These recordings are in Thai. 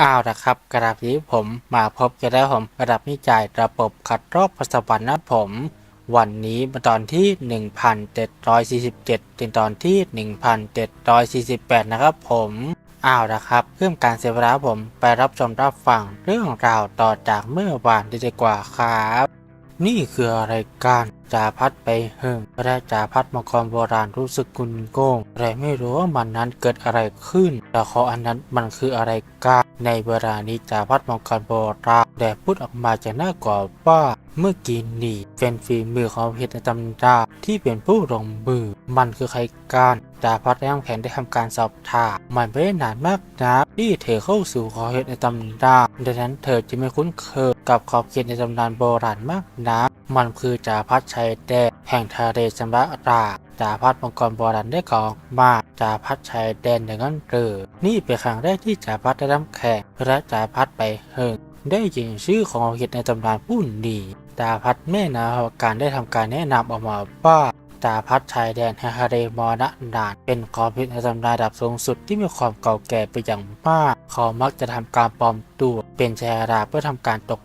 อ้าวนะครับกระดับนี้ผมมาพบกันแล้วผมกระดับนิจายระบบคัดรอบพัสวรรค์นะผม วันนี้มาตอนที่ 1747เป็นตอนที่ 1748 นะครับผมอ้าวนะครับเพิ่มการเสียเวลาผมไปรับชมรับฟังเรื่องราวต่อจากเมื่อวานดีกว่าครับ นี่คืออะไรกัน จ่าพัดไปเฮิงและจ่าพัดมังกรโบราณรู้สึกกุนโกงแต่ไม่รู้ว่ามันนั้นเกิดอะไรขึ้นแต่ขออันนั้นมันคืออะไรกันในเวลานี้จ่าพัดมังกรโบราณแต่พูดออกมาจากหน้ากรอบว่าเมื่อกี้นี่เป็นฝีมือของเพชรในตำราที่เป็นผู้ลงมือ มันคือใครกันจ่าพัดและน้ำแข็งได้ทำการสอบถามมันไม่ได้นานมากนะที่เธอเข้าสู่ขอบเขตในตำรานดังนั้นเธอจะไม่คุ้นเคยกับขอบเขตในตำนานโบราณมากนักมันคือจ่าพัดชัยแดนแห่งทะเลชำระราจ่าพัดมังกรโบราณได้กล่าวมาจ่าพัดชัยแดนอย่างนั้นเรือนี่เป็นครั้งแรกที่จ่าพัดได้รับแขกและจ่าพัดไปเฮิงได้ยินชื่อของขอบเขตในตำนานผู้นี้จ่าพัดแม่นาการได้ทำการแนะนำออกมาว่าจ่าพัดชายแดนแห่งทะเลมรณะนานเป็นขอบเขตในตำนานระดับสูงสุดที่มีความเก่าแก่ไปอย่างมากเขามักจะทำการปลอมตัวเป็นชายราเพื่อทำการตก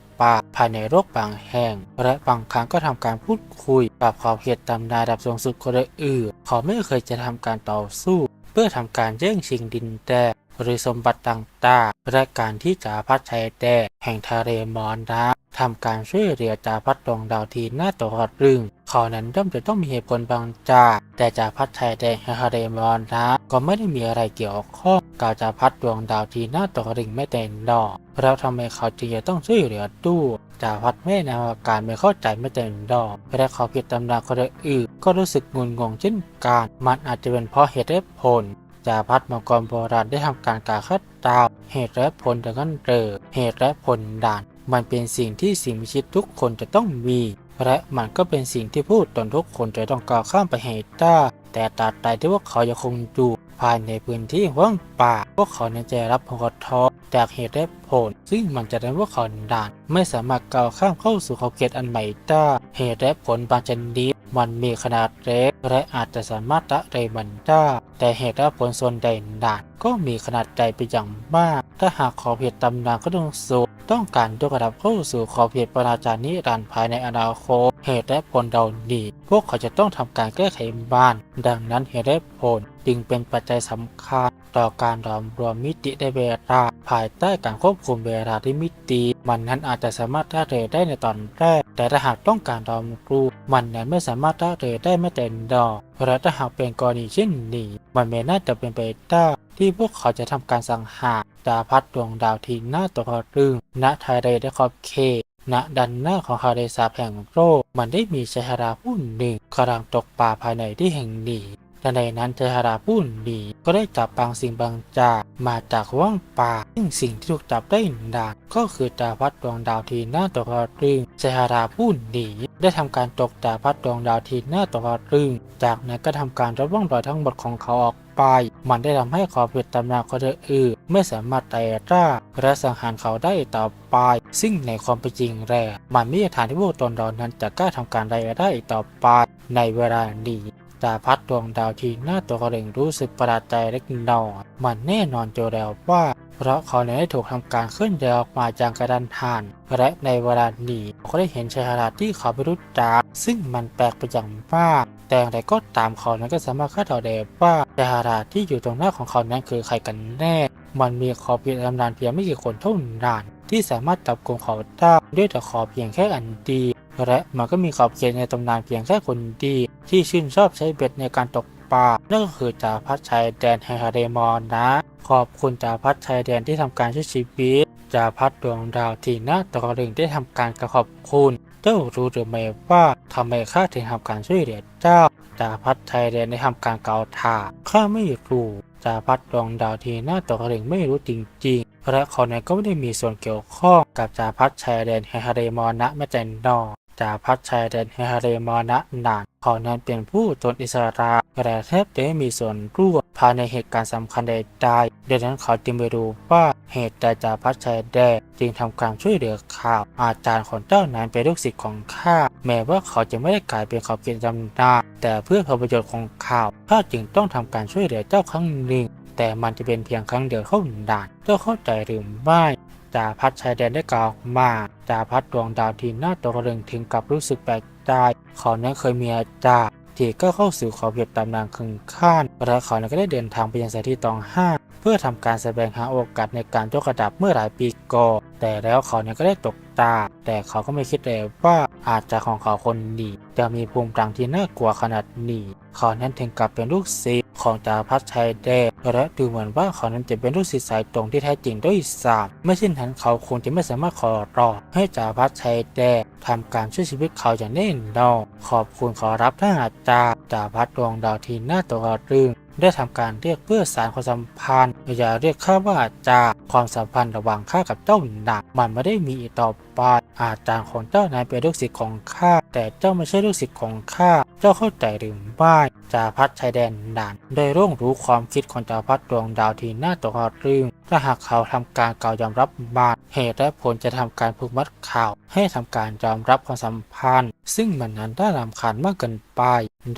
ภายในโลกบางแห่ง และบางครั้งก็ทำการพูดคุยกับขอบเขตตำนานระดับสูงสุดคนอื่นเขาไม่เคยจะทำการต่อสู้ เพื่อทำการแย่งชิงดินแดนหรือสมบัติต่างๆและการที่จ่าพัดชายแดนแห่งทะเลมอญนะทำการช่วยเหลือจ่าพัดดวงดาวทีหน้าตกรึงเขานั้นย่อมจะต้องมีเหตุผลบางจากแต่จ่าพัดชายแดนแห่งทะเลมอญนะก็ไม่ได้มีอะไรเกี่ยวข้องกับจ่าพัดดวงดาวทีหน้าตกรึงไม่แต่ดอก แล้วทำไมเขาจึงจะต้องช่วยเหลือตู้จ่าพัดแม่ในอาการไม่เข้าใจไม่แต่ดอกและเขาผิดตำราคนอื่นก็รู้สึกงุนงงเช่นกันมันอาจจะเป็นเพราะเหตุและผลจาพัดมังกรโบราณได้ทำการกาคัดดาวเหตุและผลดังนั้นเรอเหตุและผลด่าน มันเป็นสิ่งที่สิ่งมีชีวิตทุกคนจะต้องมี และมันก็เป็นสิ่งที่ผู้ตนทุกคนจะต้องก้าวข้ามไปให้ได้แต่ตราบใดที่พวกเขายังคงอยู่ภายในพื้นที่ว่างป่าพวกเขาเนี่ยจรับผลกระทบ จากเหตุและผล ซึ่งมันจะทำให้พวกเขาด่าน ไม่สามารถก้าวข้ามเข้าสู่ขอบเขตอันใหม่ได้เหตุและผลบางชนิดมันมีขนาดเล็กและอาจจะสามารถละเลยมันได้แต่เหตุและผลส่วนใดด่าน ก็มีขนาดใหญ่ไปอย่างมาก ถ้าหากขอบเขตตำนานก็ต้องสูงต้องการยกระดับเข้าสู่ขอบเขตปราจารย์นิรันดร์ภายในอนาคตเหตุและผลเดาดีพวกเขาจะต้องทำการแก้ไขบ้าน ดังนั้นเหตุและผลจึงเป็นปัจจัยสำคัญ ต่อการรวมรวมมิติได้เวลาภายใต้การควบคุมเวลาที่มิติ มันนั้นอาจจะสามารถละเลยได้ในตอนแรก แต่ถ้าหากต้องการรวมรูมันนั้นไม่สามารถละเลยได้ไม่แต่ดอกและถ้าหากเป็นกรณีเช่นนี้ มันไม่น่าจะเป็นไปได้ที่พวกเขาจะทำการสังหารดาพัดดวงดาวที่หน้าตัวรึงณทะเรดคอบเค ณดันหน้าของฮาเลสาแห่งโรมันได้มีชายราผู้หนึ่งกำลังตกปลาภายในที่แห่งนี้ และในนั้นชายราผู้นี้ก็ได้จับบางสิ่งบางจากมาจากว่างป่าซึ่งสิ่งที่ถูกจับได้นานก็คือดาพัดดวงดาวทีหน้าตัวรึงชาราผู้นี้ได้ทำการตกดาพัดดวงดาวทีหน้าตัวรึงจากนั้นก็ทำการรับว่องรอยทั้งหมดของเขาออกไปมันได้ทำให้ขอบเขตตำนานคนอื่นไม่สามารถไต่ร่าและสังหารเขาได้ต่อไป ซึ่งในความเป็นจริงแล้วมันไม่ใช่ทางที่พวกตนเรานั้นจะกล้าทำการไต่ได้อีกต่อไป ในเวลานี้ ดาพัดดวงดาวที่หน้าตัวเขาเองรู้สึกประหลาดใจเล็กน้อยมันแน่นอนโจแล้วว่า เพราะเขาเนี่ยได้ถูกทำการเคลื่อนย้ายออกมาจากกระดานทาน และในเวลานี้เขาได้เห็นชายหาดที่เขาไม่รู้จักซึ่งมันแปลกไปอย่างมากแต่อย่างไรก็ตามเขานั้นก็สามารถคาดเดาได้ว่าชายหาดที่อยู่ตรงหน้าของเขานั้นคือใครกันแน่ มันมีขอบเขตตำนานเพียงไม่กี่คนเท่านั้นที่สามารถจับกลุ่มเขาได้ด้วยแต่ขอเพียงแค่อันเดียว และมันก็มีขอบเขตในตำนานเพียงแค่คนดีที่ชื่นชอบใช้เบ็ดในการตกปลา นั่นก็คือจ่าพัดชายแดนแห่งทะเลมอญนะ ขอบคุณจ่าพัดชายแดนที่ทำการช่วยชีวิตจ่าพัดดวงดาวที่หน้าตกรึงได้ทำการกระขอบคุณ เจ้ารู้หรือไม่ว่าทำไมข้าถึงทำการช่วยเหลือเจ้าจ่าพัดชายแดนได้ทำการเกาถาข้าไม่รู้จ่าพัดดวงดาวที่หน้าตกรึงไม่รู้จริงๆและเขาเนี่ยก็ไม่ได้มีส่วนเกี่ยวข้องกับจ่าพัดชายแดนแห่งทะเลมอญนะแม้แต่น้อ จ่าพัดชายแดนแห่งทะเลมอนะนานขานั้นเป็นผู้ตนอิสระแต่แทบไม่มีส่วนร่วมภายในเหตุการณ์สำคัญใดๆดังนั้นเขาจึงไม่รู้ว่าเหตุใดจ่าพัดชายแดนจึงทำการช่วยเหลือข่าว อาจารย์ของเจ้านั้นเป็นลูกศิษย์ของข้าแม้ว่าเขาจะไม่ได้กลายเป็นขอบเขตตำนานแต่เพื่อผลประโยชน์ของข่าวข้าจึงต้องทำการช่วยเหลือเจ้าครั้งหนึ่งแต่มันจะเป็นเพียงครั้งเดียวเท่านั้นเจ้าเข้าใจหรือไม่ จาพัดชายแดนได้กล่าวมาจาพัดดวงดาวที่น้าตกระลึงถึงกับรู้สึกแปลกใจเขานั้นเคยมีอาจารย์ที่ก็เข้าสู่ขอบเขตตำนานคึงข้านและเขานั้นก็ได้เดินทางไปยังสถานที่ตองห้าเพื่อทำการแสดงหาโอกาสในการยกระดับเมื่อหลายปีก่อนแต่แล้วเขาเนี่ยก็ได้ตกตา แต่เขาก็ไม่คิดเลยว่าอาจจะของเขาคนนี้จะมีภูมิกลางที่น่ากลัวขนาดนี้เขานั้นถึงกับเป็นลูกศิษย์ ของจาพัฒชัยแดงและดูเหมือนว่าเขานั้นจะเป็นลูกศิษย์สายตรงที่แท้จริงด้วยซ้ำไม่เช่นนั้นเขาคงจะไม่สามารถขอร้องให้จาพัฒชัยแดงทำการช่วยชีวิตเขาอย่างแน่นอนขอบคุณขอรับท่านอาจารย์จาพัฒดวงดาวที่น่าตกตะลึงได้ทำการเรียกเพื่อสารความสัมพันธ์อย่าเรียกข้าว่าอาจารย์ความสัมพันธ์ระหว่างข้ากับเจ้าหนักมันไม่ได้มีอีกต่อไปอาจารย์ของเจ้านายเป็นลูกศิษย์ของข้าแต่เจ้าไม่ใช่ลูกศิษย์ของข้าเจ้าเข้าใจหรือไม่จาพัดชายแดนด่านได้ร่วงรู้ความคิดของจาพัดดวงดาวที่น่าตกตะลึงถ้าหากเขาทำการกล่าวยอมรับบาตเหตุและผลจะทำการผูกมัดข่าว ให้ทำการยอมรับความสัมพันธ์ ซึ่งมันนั้นได้รำคาญมากเกินไป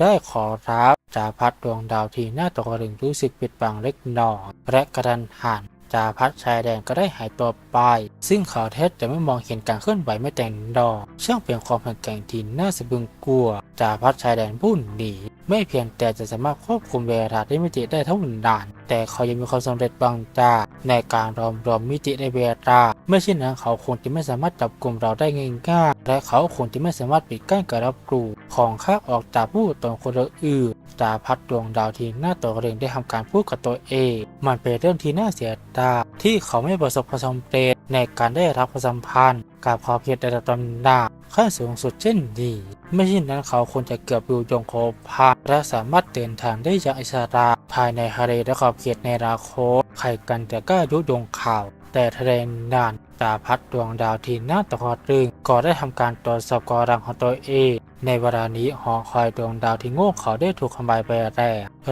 ได้ขอรับจาพัดดวงดาวที่หน้าตกระลึงรู้สึกปิดบังเล็กน้อยและกระดันหัน จาพัดชายแดนก็ได้หายตัวไป ซึ่งข่าวเท็จจะไม่มองเห็นการเคลื่อนไหวไม่แต่ดอกช่างเปลี่ยนความแข็งแกร่งที่น่าสะบึงกลัว จาพัดชายแดนพุ่นหนีไม่เพียงแต่จะสามารถควบคุมเวลาได้มิติได้เท่านั้นแต่เขายังมีความสำเร็จบางจาในการรวมรวมมิติในเวลาไม่เช่นนั้นเขาคงจะไม่สามารถจับกลุ่มเราได้ง่ายๆและเขาคงจะไม่สามารถปิดกั้นการรับรู้ของข้าออกจากผู้ตนคนอื่นจาพัดดวงดาวที่หน้าตัวเรงได้ทำการพูดกับตัวเอง มันเป็นเรื่องที่น่าเสียดายที่เขาไม่ประสบความสำเร็จ ในการได้รับความสัมพันธ์กับพอบเพียรในระดับตำนาขั้นสูงสุดเช่นนี้ไม่เช่นนั้นเขาควรจะเกือบอยู่ยงโคพาและสามารถเดินทางได้อย่างอิสระภายในทะเลและขอบเขตในอนาคตใครกันแต่กล้ายุยงข่าว แต่ทะเลนานตาพัดดวงดาวที่หน้าตะคอรึงก็ได้ทำการตรวจสอบกอรังของตัวเอง ในเวลานี้หอคอยดวงดาวที่โง่เขาได้ถูกทำลายไปแล้ว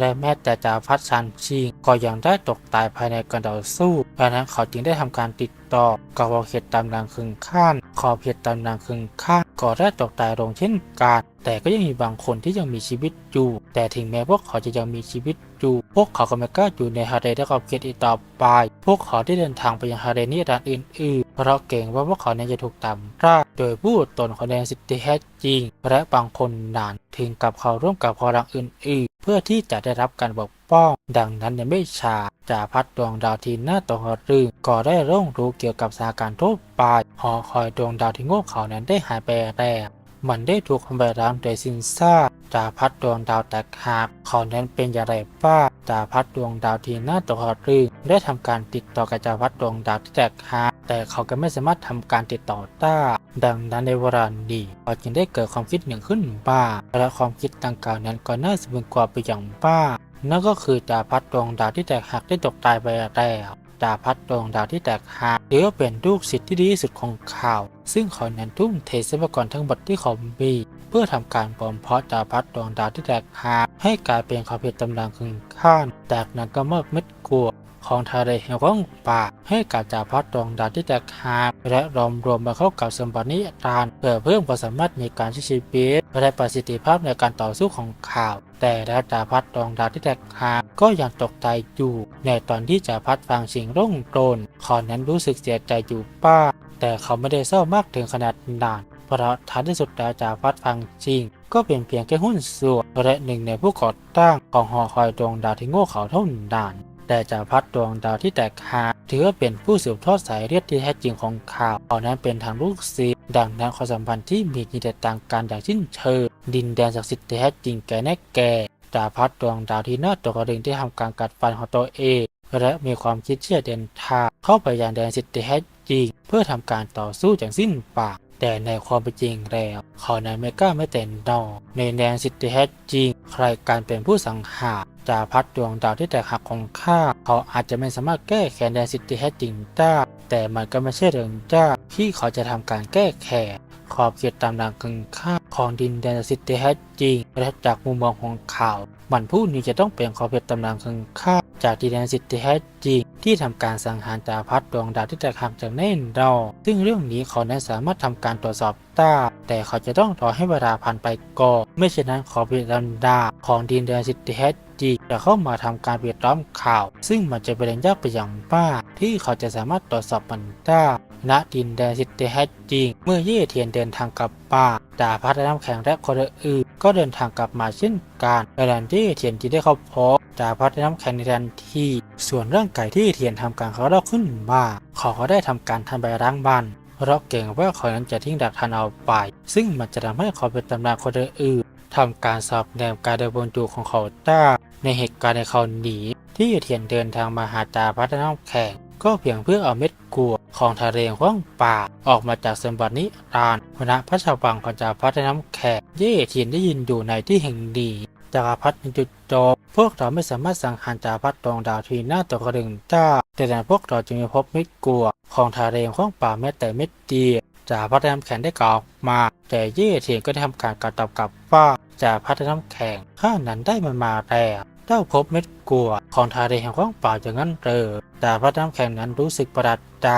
และแม้แต่จาพัดชันชิงก็ยังได้ตกตายภายในการต่อสู้ดังนั้นเขาจึงได้ทำการติดต่อกับวอเขตตำนางคึงข้านขอบเขตตำนางคึงข้านก็ได้ตกตายลงเช่นกันแต่ก็ยังมีบางคนที่ยังมีชีวิตอยู่ แต่ถึงแม้พวกเขาจะยังมีชีวิต อยู่พวกเขาก็ไม่กล้าอยู่ในฮาเรและขอบเขตอีกต่อไป พวกเขาได้เดินทางไปยังฮาเรนิรันดร์อื่นๆ เพราะเกรงว่าพวกเขาเนี่ยจะถูกตามล่าโดยผู้ตนของแดนสิทธิแท้จริง และบางคนนานถึงกับเขาร่วมกับพลังอื่นๆ เพื่อที่จะได้รับการปกป้อง ดังนั้นยังไม่ช้าจ่าพัดดวงดาวที่หน้าตกรึงก็ได้ร่งรู้เกี่ยวกับสถานการณ์ทั่วไปหอคอยดวงดาวที่โง่เขานั้นได้หายไปแล้ว มันได้ถูกทำลายล้างโดยซินซ่าจาพัดดวงดาวแตกหักเขานั้นเป็นอย่างไรบ้างจาพัดดวงดาวที่น้าตกรึงได้ทำการติดต่อกับจาพัดดวงดาวที่แตกหักแต่เขาก็ไม่สามารถทำการติดต่อได้ดังนั้นในวลานี้เขาจึงได้เกิดความคิดหนึ่งขึ้นบ้างและความคิดดังกล่าวนั้นก็น่าสะพึงกว่าไปอย่างบ้างนั่นก็คือจาพัดดวงดาวที่แตกหักได้ตกตายไปแล้ว จาพัดดวงดาวที่แตกหักถือว่าเป็นลูกศิษย์ที่ดีที่สุดของเขาซึ่งเขานั้นทุ่มเททรัพยากรทั้งหมดที่เขามีเพื่อทำการบ่มเพาะจาพัดดวงดาวที่แตกหักให้กลายเป็นความผิดตำรานคึงข้านจากนั้นก็มอบเม็ดกลัว ของทะเลแห่งว่างป่า ให้กับจาพัดดวงดาวที่แตกหักและรวมรวมมาเข้ากับสมบัตินิทาน เพื่อเพิ่มความสามารถในการใช้ชีวิตและประสิทธิภาพในการต่อสู้ของข่าว แต่แล้วจาพัดดวงดาวที่แตกหักก็ยังตกใจอยู่ ในตอนที่จาพัดฟังสิ่งร่งโกรนขานั้นรู้สึกเสียใจอยู่ป้า แต่เขาไม่ได้เศร้ามากถึงขนาดนั้นเพราะท้ายที่สุดแล้วจาพัดฟังจริงก็เป็นเพียงแค่หุ้นส่วนและหนึ่งในผู้ก่อตั้งของหอคอยดวงดาวที่โง่เขาเท่านั้น แต่จาพัดดวงดาวที่แตกหักถือว่าเป็นผู้สืบทอดสายเลือดที่แท้จริงของข่าวเขานั้นเป็นทางลูกศิษย์ดังนั้นความสัมพันธ์ที่มีนิแต่ต่างกันอย่างสิ้นเชิงดินแดนศักดิ์สิทธิ์ที่แท้จริงแก่แน่แก่จาพัดดวงดาวที่น่าตกกระดึงที่ทำการกัดฟันของตัวเองและมีความคิดที่จะเดินทางเข้าไปยังแดนสิทธิ์แท้จริง เพื่อทำการต่อสู้อย่างสิ้นปากแต่ในความเป็นจริงแล้วเขานั้นไม่กล้าไม่แต่นอในแดนสิทธิแท้จริง ใครการเป็นผู้สังหาร จาพัดดวงดาวที่แตกหักของข้าเขาอาจจะไม่สามารถแก้แค้นแดนสิทธิแท้จริงได้แต่มันก็ไม่ใช่เรื่องยากที่เขาจะทำการแก้แค้นขอบเขตตามดังกึ่งข้าของดินแดนสิทธิแท้จริงและจากมุมมองของข่าวมันผู้นี้จะต้องเป็นขอบเขตตำนานกึ่งข้าจากดินแดนสิทธิแท้จริงที่ทำการสังหารจาพัดดวงดาวที่แตกหักจากแน่นดอซึ่งเรื่องนี้เขานั้นสามารถทำการตรวจสอบได้แต่เขาจะต้องรอให้เวลาผ่านไปก่อนไม่เช่นนั้นขอบเขตตำนานของดินแดนสิทธิแท้จี จะเข้ามาทำการปิดล้อมข่าว ซึ่งมันจะเป็นเรื่องยากไปอย่างมากที่เขาจะสามารถตรวจสอบมันได้ณดินแดนสิทธิแท้จริง เมื่อเย่เทียนเดินทางกลับป่าจ่าพัดน้ำแข็งและคนอื่นก็เดินทางกลับมาเช่นกันในแดนที่เทียนจีได้เข้าพบจ่าพัดน้ำแข็งในทันทีส่วนเรื่องไก่ที่เทียนทำการเขาเล่าขึ้นมาเขาก็ได้ทำการทำใบร้างบ้านเพราะเก่งว่าเขานั้นจะทิ้งดักทันเอาไป ซึ่งมันจะทำให้เขาเป็นตำนานคนอื่นทำการสอบแนมการเดินบนจูของเขาได้ ในเหตุการณ์ในเขาหนีที่เทียนเดินทางมาหาจ่าพัฒน้ำแข็งก็เพียงเพื่อเอาเม็ดกัวของทะเลขว้างป่าออกมาจากสมบัตินิรานคณะพระชาวบังของจ่าพัฒน้ำแข็งเย่เทียนได้ยินอยู่ในที่แห่งดีจักรพรรดิเป็นจุดจบพวกเราไม่สามารถสังหารจ่าพัดดวงดาวทีหน้าตัวกระดึงได้แต่แต่พวกเราจึงไม่พบเม็ดกัวของทะเลขว้างป่าแม้แต่เม็ดเดียวจ่าพัฒน้ำแข็งได้กล่าวมา แต่เย่เทียนก็ได้ทำการกระตอบกลับว่าจ่าพัฒน้ำแข็งข้านั้นได้มันมาแล้ว เจ้าพบเม็ดกัวของทะเลแห่งว่างเปล่าอย่างนั้นเรอแต่พระน้ำแข็งนั้นรู้สึกประหลาดใจ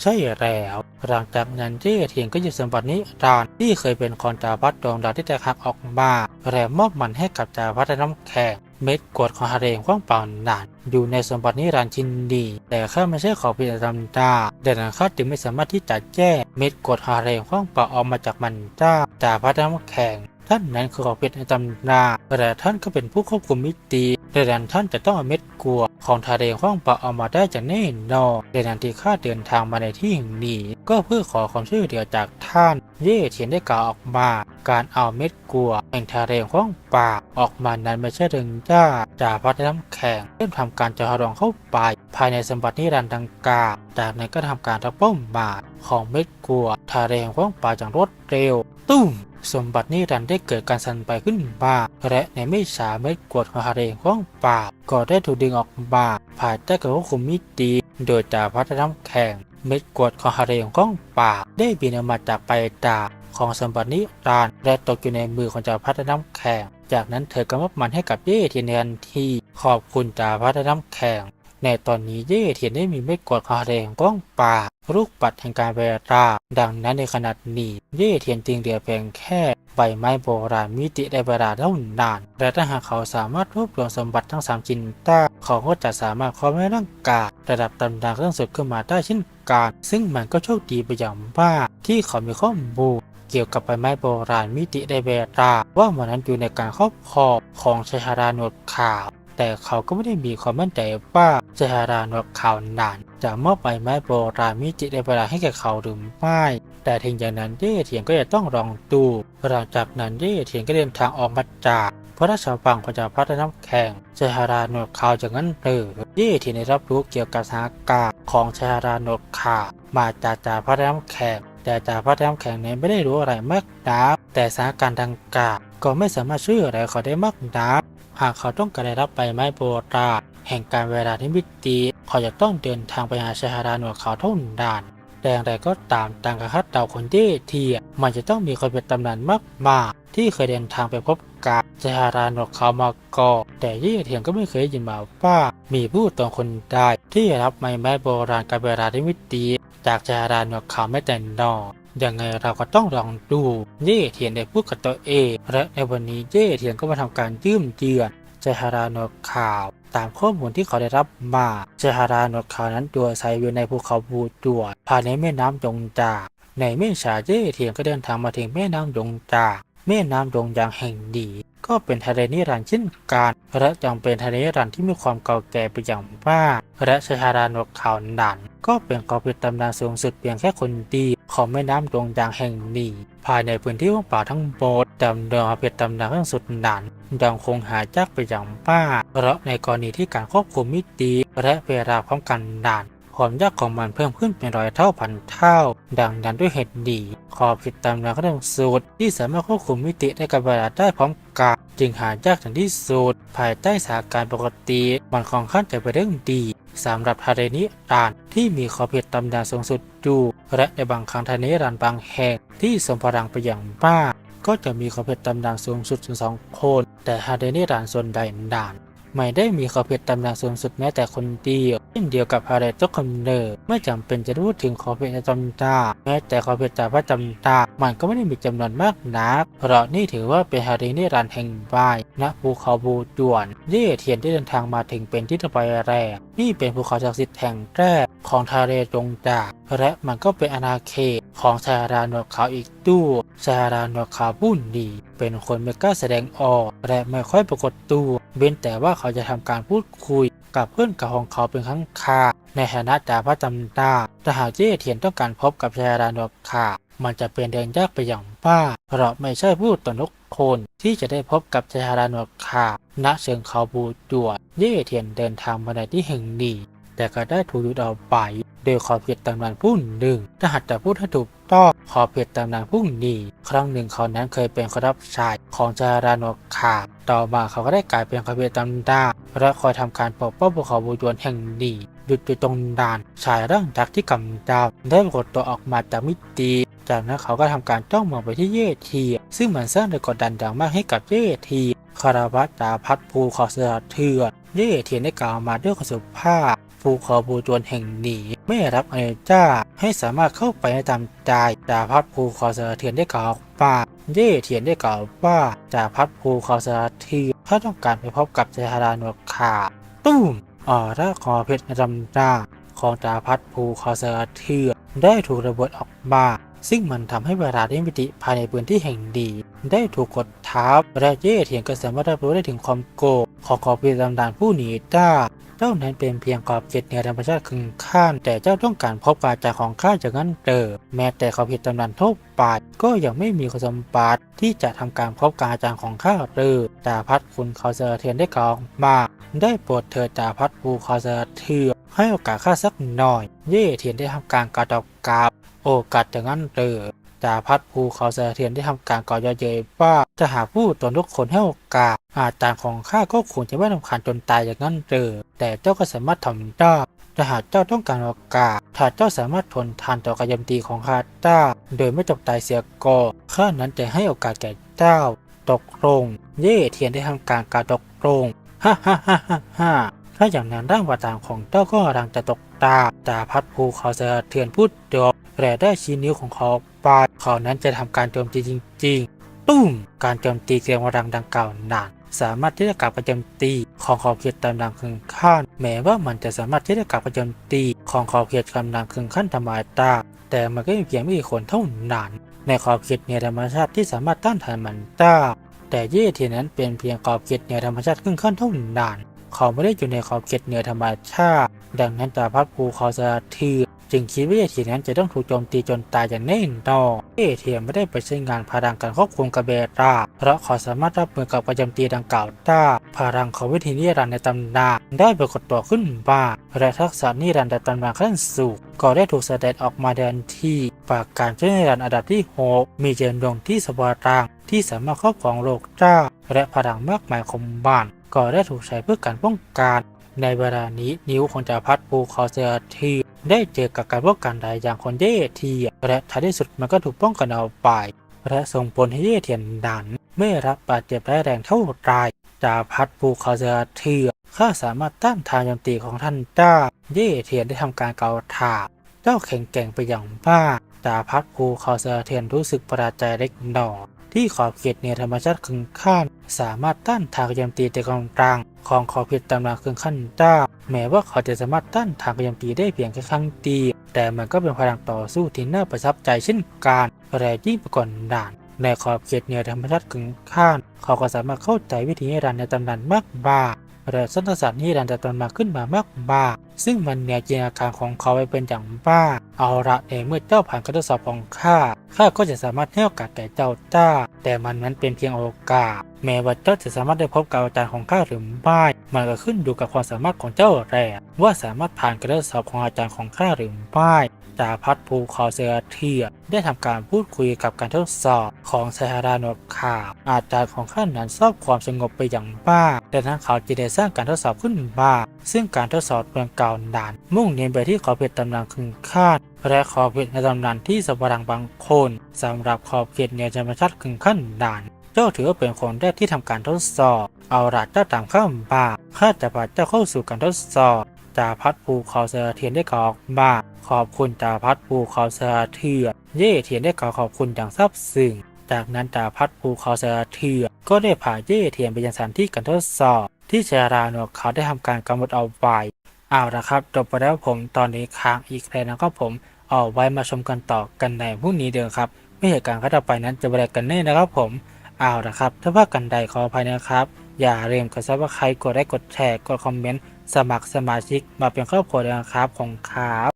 ใช่แล้วหลังจากนั้นเย่เทียนก็หยิบสมบัตินี้รานที่เคยเป็นของจาพัดดวงดาวที่แตกหักออกมาและมอบมันให้กับจาพัดน้ำแข็งเม็ดกวดของทะเลแห่งว่างเปล่านั้นอยู่ในสมบัตินิรันดร์ชินดี แต่ข้าไม่ใช่ของพิจารณาดังนั้นข้าจึงไม่สามารถที่จะแก้เม็ดกวดของทะเลแห่งว่างเปล่าออกมาจากมันได้จาพัดน้ำแข็ง ท่านนั้นคือของเป็นในตำนานแต่ท่านก็เป็นผู้ควบคุมมิติดังนั้นท่านจะต้องเอาเม็ดกัวของทะเลห้องปะออกมาได้จากแน่นอนดังนั้นที่ข้าเดินทางมาในที่แห่งนี้ ก็เพื่อขอความช่วยเหลือจากท่าน เย่เทียนได้กล่าวออกมา การเอาเม็ดกัวแห่งทะเลห้องป่าออกมานั้นไม่ใช่เรื่องยากจากพัดน้ำแข็งเริ่มทำการเจาะรองเข้าไป ภายในสมบัตินิรันดร์ดังกล่าวจากนั้นก็ทำการทับเป้าหมายของเม็ดกัวทะเลห้องป่าอย่างรวดเร็วตุ้ม สมบัตินิรันดร์ได้เกิดการสั่นไปขึ้นมาและในไม่ช้าเม็ดกวดของทะเลห้องป่าก็ได้ถูกดึงออกมาภายใต้การควบคุมมิติ โดยจากพัฒน้ำแข็งเม็ดกวดของทะเลห้องป่าได้บินออกมาจากไปลาของสมบัตินิรันดร์และตกอยู่ในมือของจ่าพัฒน้ำแข็งจากนั้นเธอก็มอบมันให้กับเย่เทียนทันทีขอบคุณจ่าพัฒน้ำแข็ง ในตอนนี้เย่เทียนได้มีเม็ดกรวดของทะเลแห่งกว้างป่าลูกปัดแห่งการเวลาดังนั้นในขณะนี้เย่เทียนจึงเหลือเพียงแค่ใบไม้โบราณมิติได้เวลาเท่านาน และถ้าหากเขาสามารถรวบรวมสมบัติทั้งสามชิ้นได้เขาก็จะสามารถครอบให้ร่างกายระดับตำนานเครื่องสุดขึ้นมาได้เช่นกันซึ่งมันก็โชคดีไปอย่างมากที่เขามีข้อมูลเกี่ยวกับใบไม้โบราณมิติไดเวลาว่ามันนั้นอยู่ในการครอบครองของชายชาดาหนวดขาว แต่เขาก็ไม่ได้มีความมั่นใจว่าชายชาดาหนวดขาวนาน จะมอบใบไม้โบราณมิจิได้เวลาให้แก่เขาหรือไม่แต่ถึงอย่างนั้นเย่เทียนก็จะต้องลองดูหลังจากนั้นเย่เทียนก็เดินทางออกมาจากพระราชวังของจากพัฒน้ำแข็งชายชาดาหนวดขาวจากนั้นเลยเย่เทียนได้รับรู้เกี่ยวกับสถานการณ์ของชายชาดาหนวดขาวมาจากจากพัฒน้ำแข็งแต่จากพระน้ำแข็งนี้ไม่ได้รู้อะไรมากนักแต่สถานการณ์ดังกล่าวก็ไม่สามารถช่วยอะไรเขาได้มากนัก หากเขาต้องการได้รับใบไม้โบราณแห่งการเวลาที่มิติเขาจะต้องเดินทางไปหาชายฮาราหนวดเขาเท่านั้นแต่อย่างไรก็ตามต่างกับคัดเดาคนที่เทียมันจะต้องมีคนเป็นตำนานมากมากๆที่เคยเดินทางไปพบกับชายฮาราหนวดเขามาก่อนแต่ยี่เทียงก็ไม่เคยยินมาว่ามีผู้ตรงคนใดที่ได้รับใบไม้โบราณการเวลาที่มิติจากชายฮาราหนวดเขาไม่แต่นอน ยังไงเราก็ต้องลองดูเย่เทียนได้พูดกับตัวเอง และในวันนี้เย่เทียนก็มาทำการยืมเยือนเจฮาราโนดข่าวตามข้อมูลที่เขาได้รับมาเจฮาราโนดขาวนั้นตัวไซอยู่ในภูเขาบูจวดภายในแม่น้ำยงจาในเม่ชาเย่เทียนก็เดินทางมาถึงแม่น้ำยงจา แม่น้ำยงยางแห่งดี ก็เป็นทะเลนิรันดร์เช่นกันและยังเป็นทะเลนิรันดร์ที่มีความเก่าแก่ไปอย่างมากและชายฮารานดขาวนันก็เป็นกอเป็นตำนานสูงสุดเพียงแค่คนเดียวของแม่น้ำดงยางแห่งนี้ ภายในพื้นที่ว่างเปล่าทั้งหมดจำเดิมเป็นตำนานขั้นสุดนันยังคงหายากไปอย่างมากเพราะในกรณีที่การควบคุมมิติและเวลาพร้อมกันนาน ความยากของมันเพิ่มขึ้นเป็นร้อยเท่าพันเท่า ดังนั้นด้วยเหตุดี ขอบผิดตามแนวขั้นสูตร ที่สามารถควบคุมมิติได้กับเวลาได้พร้อมกันจึงหายากถึงที่สุดภายใต้สถานการณ์ปกติมันค่อนข้างจะเป็นเรื่องดีสำหรับทะเลนิรันที่มีขอบเขตตำนานสูงสุดอยู่และในบางครั้งทะเลนิรันบางแห่งที่สมพลังไปอย่างมากก็จะมีขอบเขตตำนานสูงสุดถึงสองคน แต่ทะเลนิรันส่วนใหญ่ดนาน ไม่ได้มีขอบเขตตำแหน่งสูงสุดแม้แต่คนเดียวเช่นเดียวกับฮาร์เรตคอมเนอร์ไม่จำเป็นจะพูดถึงขอบเขตจำตาแม้แต่ขอบเขตจากพระจำตามันก็ไม่ได้มีจำนวนมากนักเพราะนี่ถือว่าเป็นฮารินิรันดร์แห่งบายณภูเขาบูจวนเย่เทียนได้เดินทางมาถึงเป็นที่ต่อไปแรกนี่เป็นภูเขาศักดิ์สิทธิ์แห่งแรกของทะเลจงจากและมันก็เป็นอาณาเขตของชายราหนวดขาวอีก ด้วยชาราหนวดขาบุนดี เป็นคนไม่กล้าแสดงออก และไม่ค่อยปรากฏตัวเว้นแต่ว่าเขาจะทำการพูดคุย กับเพื่อนเก่าของเขาเป็นครั้งคราในฐานะจ่าพระจำตาแต่หากเจ้เทียนต้องการพบกับชาราหนวดขามันจะเป็นเดินยากไปอย่างบ้า เพราะไม่ใช่ผู้ตนกคนที่จะได้พบกับชายราหนวดขาณเชิงเขาบูจวด เย่เทียนเดินทางมาในที่แห่งนี้ แต่ก็ได้ถูกยุดเอาไปโดยขอบเขตตำนานผู้หนึ่งถ้าหากจะพูดให้ถูกต้องขอบเขตตำนานผู้นี้ ครั้งหนึ่งเขานั้นเคยเป็นคนรับใช้ของจาราโนขาต่อมาเขาก็ได้กลายเป็นขอบเขตตำนานและคอยทำการปกป้องภูเขาบูจวนแห่งนี้หยุดอยู่ตรงด่านชายร่างยักษ์ที่กำดาวได้ปรากฏตัวออกมาจากมิติจากนั้นเขาก็ทำการจ้องมองไปที่เย่ที ซึ่งมันสร้างแรงกดดันอย่างมากให้กับเย่ทีคาราวะดาพัดภูเขอเสือเถื่อนเย่เทียนได้กล่าวมาด้วยความสุภาพ ภูเขาบูจวนแห่งนี้ ไม่รับอนุญาตให้สามารถเข้าไปในตามใจดาพัดภูเขาเสือเทียนได้กล่าวว่าเย่เทียนได้กล่าวว่าดาพัดภูเขาเสือเทียนถ้าต้องการไปพบกับเจฮารานุขาตุ้มออร่าคอเพชรดำหน้าของดาพัดภูเขาเสือเทียนได้ถูกระเบิดออกมาซึ่งมันทำให้เวลาได้มิติภายในพื้นที่แห่งดี ได้ถูกกดทับและเย่เทียนก็สามารถรับรู้ได้ถึงความโกงของขอบเขตตำนานผู้หนีได้ เจ้านั้นเป็นเพียงขอบเขตเหนือธรรมชาติคึงข้านแต่เจ้าต้องการพบกาจากของข้าจากนั้นเดิมแม้แต่ขอบเขตตำนานทั่วไปก็ยังไม่มีคุณสมบัติที่จะทำการพบกาจาของข้าเลยแต่พัดคุณเขาเซเทียนได้กล่าวมาได้โปรดเถิดจ่าพัดภูเขาเซอร์เทียนให้โอกาสข้าสักหน่อย เย่เทียนได้ทำการกระดอกกาบโอกาสอย่างนั้นเลย จาพัดภูเขาเสถียรได้ทำการก่อเยอะเยยว่าจะหาผู้ตนทุกคนให้โอกาส อาจารย์ของข้าก็คงจะไม่ทำคาญจนตายอย่างนั้นเลยแต่เจ้าก็สามารถทำได้ถ้าหากเจ้าต้องการโอกาสถ้าเจ้าสามารถทนทานต่อการโจมตีของข้าได้โดยไม่จบตายเสียก่อนข้านั้นจะให้โอกาสแก่เจ้าตกลงเย่เทียนได้ทำการการตกลงฮ่าฮ่าฮ่าฮ่าฮ่าถ้าอย่างนั้นร่างวาตางของเจ้าก็กำลังจะตกตาจ่าพัดภูเขาเสถียรพูดจบแต่ได้ชี้นิ้วของเขา ไป เขานั้นจะทำการโจมตีจริง ๆ ตุ้ม การโจมตีเกรียงวรังดังกล่าวนั้นสามารถที่จะกลับไปโจมตีของขอบเขตตำนานครึ่งขั้นแม้ว่ามันจะสามารถที่จะกลับไปโจมตีของขอบเขตกำลังครึ่งขั้นธรรมดาแต่มันก็มีเพียงไม่กี่คนเท่านั้น ในขอบเขตเหนือธรรมชาติที่สามารถต้านทานมันได้แต่เย่เทียนั้นเป็นเพียงขอบเขตเหนือธรรมชาติครึ่งขั้นเท่านั้นเขาไม่ได้อยู่ในขอบเขตเหนือธรรมชาติ ดังนั้นตาพัดภูเขาจะทือ จึงคิดว่าเอเทียนั้นจะต้องถูกโจมตีจนตายอย่างแน่นอนเอเทียนไม่ได้ไปใช้งานพลังการควบคุมกระเบราเพราะเขาสามารถรับมือกับการโจมตีดังกล่าวได้พลังของวิธีนิรันดร์ในตำนานได้ปรากฏตัวขึ้นมาและทักษะนิรันดร์ในตำนานขั้นสูงก็ได้ถูกแสดงออกมาเดินที่ปากการใช้นิรันดร์อันดับที่หกมีเจนดวงที่สวารางที่สามารถครอบครองโลกได้และพลังมากมายของบ้านก็ได้ถูกใช้เพื่อการป้องกันในเวลานี้นิ้วของจ่าพัดปูคอเซอร์ที ได้เจอกับการป้องกันใดอย่างคนเย่เทียและท้ายที่สุดมันก็ถูกป้องกันเอาไป และส่งผลให้เย่เทียนดัน ไม่รับบาดเจ็บร้ายแรงเท่าไรจ่าพัดปูคอเซอร์ทีข้าสามารถต้านทานโจมตีของท่านได้เย่เทียนได้ทำการเกาถาเจ้าแข็งแกร่งไปอย่างมากจ่าพัดปูคอเซอเทียนรู้สึกประหลาดใจเล็กน้อย ที่ขอบเขตเหนือธรรมชาติครึ่งขั้นสามารถต้านทานการโจมตีแต่กองกลาง ของขอบเขตตำนานครึ่งขั้นได้แม้ว่าเขาจะสามารถต้านทานการโจมตีได้เพียงแค่ครั้งเดียวแต่มันก็เป็นพลังต่อสู้ที่น่าประทับใจเช่นกันแต่ยิ่งปกว่าด่านในขอบเขตเหนือธรรมชาติครึ่งขั้นเขาก็สามารถเข้าใจวิธีนิรันในตำนานมากมากและสันตสัตว์นิรันดร์ตำนาขึ้นมามากมากซึ่งมันเหนือจินตนาการของเขาไปเป็นอย่างมากเอาละในเมื่อเจ้าผ่านการทดสอบของข้า ข้าก็จะสามารถให้โอกาสแก่เจ้าได้แต่มันนั้นเป็นเพียงโอกาส แม้ว่าเจ้าจะสามารถได้พบกับอาจารย์ของข้าหรือไม่มันก็ขึ้นอยู่กับความสามารถของเจ้าแหละว่าสามารถผ่านการทดสอบของอาจารย์ของข้าหรือไม่ จาพัดภูคอเซอร์เทียได้ทำการพูดคุยกับการทดสอบของไซฮาราโนคาอาจารย์ของข้านั้นชอบความสงบไปอย่างมากแต่ทั้งเขาจะได้สร้างการทดสอบขึ้นมาซึ่งการทดสอบเมืองเก่านานมุ่งเน้นไปที่ขอบเขตตำนานคึงคาดและขอบเขตในตำนานที่สวรังบางคนสำหรับขอบเขตเหนือธรรมชาติคึงขั้นด่านเจ้าถือว่าเป็นคนแรกที่ทำการทดสอบ เอาละเจ้าตามข้ามมาข้าจะพาเจ้าเข้าสู่การทดสอบ จาพัดภูเขาเสือเทียนได้กล่าวออกมาขอบคุณจาพัดภูเขาเสือเทียนเย่เทียนได้กล่าวขอบคุณอย่างซาบซึ้งจากนั้นจาพัดภูเขาเสือเทียนก็ได้พาเย่เทียนไปยังสถานที่การทดสอบ ที่เจรานวกเขาได้ทำการกำหนดเอาไว้เอาละครับจบไปแล้วผมตอนนี้ค้างอีกแล้วนะครับผมเอาไว้มาชมกันต่อกันในพรุ่งนี้เดิมครับ ไม่เหตุการณ์ขั้นต่อไปนั้นจะเป็นกันแน่นะครับผมเอาละครับ ถ้าว่ากันใดขออภัยนะครับ อย่าลืมกดซับสไครต์กดไลค์กดแชร์กดคอมเมนต์ สมัครสมาชิกมาเป็นครอบครัวเดียวกันครับ ของครับ